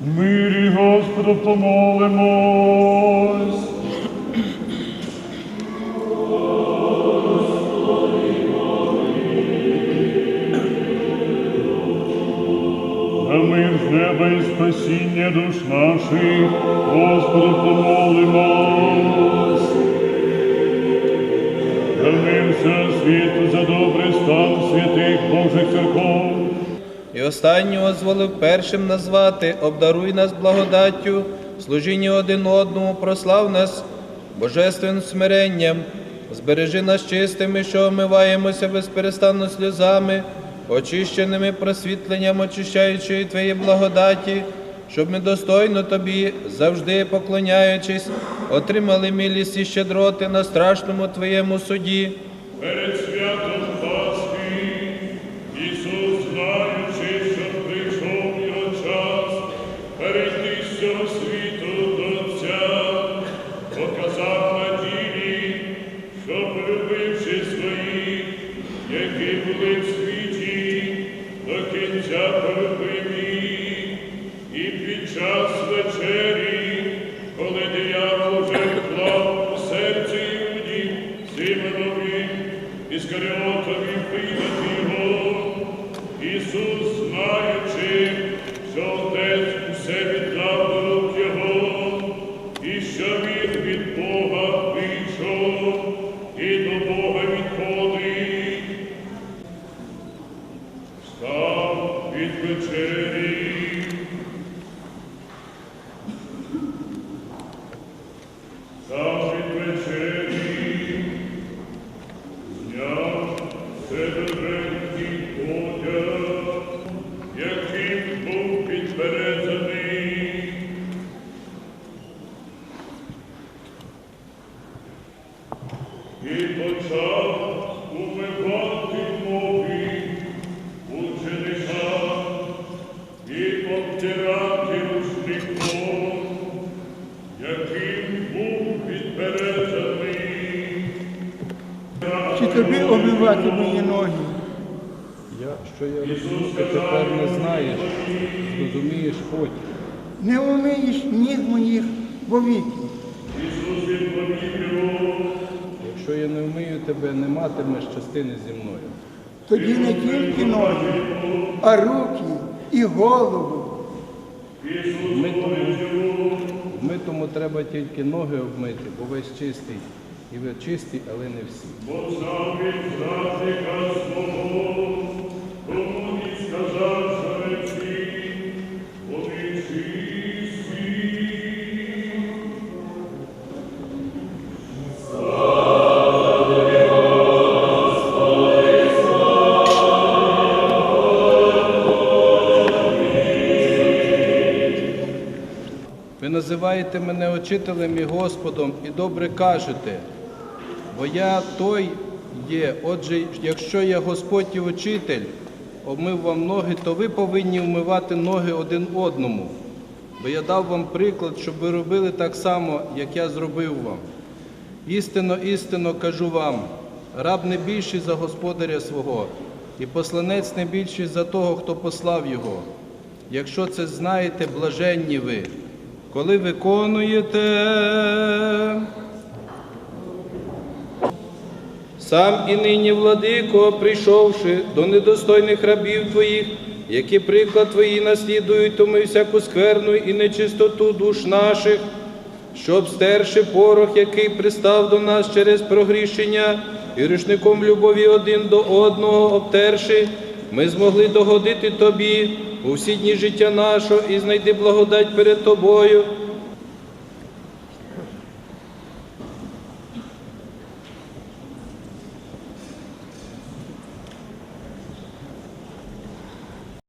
Господу помолимось. На мир з неба і спасіння душ наших, Господу помолимось. За мир всього світу, за добрий стан святих Божих церков. І останнього зволив першим назвати, обдаруй нас благодаттю, служіння один одному, прослав нас божественним смиренням, збережи нас чистими, що омиваємося безперестанно сльозами, очищеними просвітленням, очищаючої Твоєї благодаті, щоб ми достойно Тобі, завжди поклоняючись, отримали милість і щедроти на страшному Твоєму суді. В світі, до кінця полюбив. І під час вечері, коли диявол вже у серці Симонові, Іскаріотові прийняти його, Ісус, знаючи, що Отець усе віддав І почав умивати Чи тобі обмивати мої ноги? Я, що я роблю, ти тепер не знаєш, зрозумієш потім. Не умиєш ніг моїх вовіки. Якщо я не вмию тебе, не матимеш частини зі мною. Тоді не тільки ноги, а руки і голову. Вмитому, вмитому треба тільки ноги обмити, бо весь чистий. І ви чисті, але не всі. Познав він зрадника свого, тому і сказав, що речі, вони чисті. Ви називаєте мене учителем і Господом і добре кажете, бо я той є. Отже, якщо я Господь і учитель, обмив вам ноги, то ви повинні вмивати ноги один одному. Бо я дав вам приклад, щоб ви робили так само, як я зробив вам. Істинно, істинно кажу вам, раб не більший за господаря свого, і посланець не більший за того, хто послав його. Якщо це знаєте, блаженні ви, коли виконуєте. Сам і нині, владико, прийшовши до недостойних рабів твоїх, які приклад твої наслідують, тому і всяку скверну і нечистоту душ наших, щоб стерши порох, який пристав до нас через прогрішення, і рушником любові один до одного обтерши, ми змогли догодити тобі у всі дні життя нашого і знайти благодать перед тобою,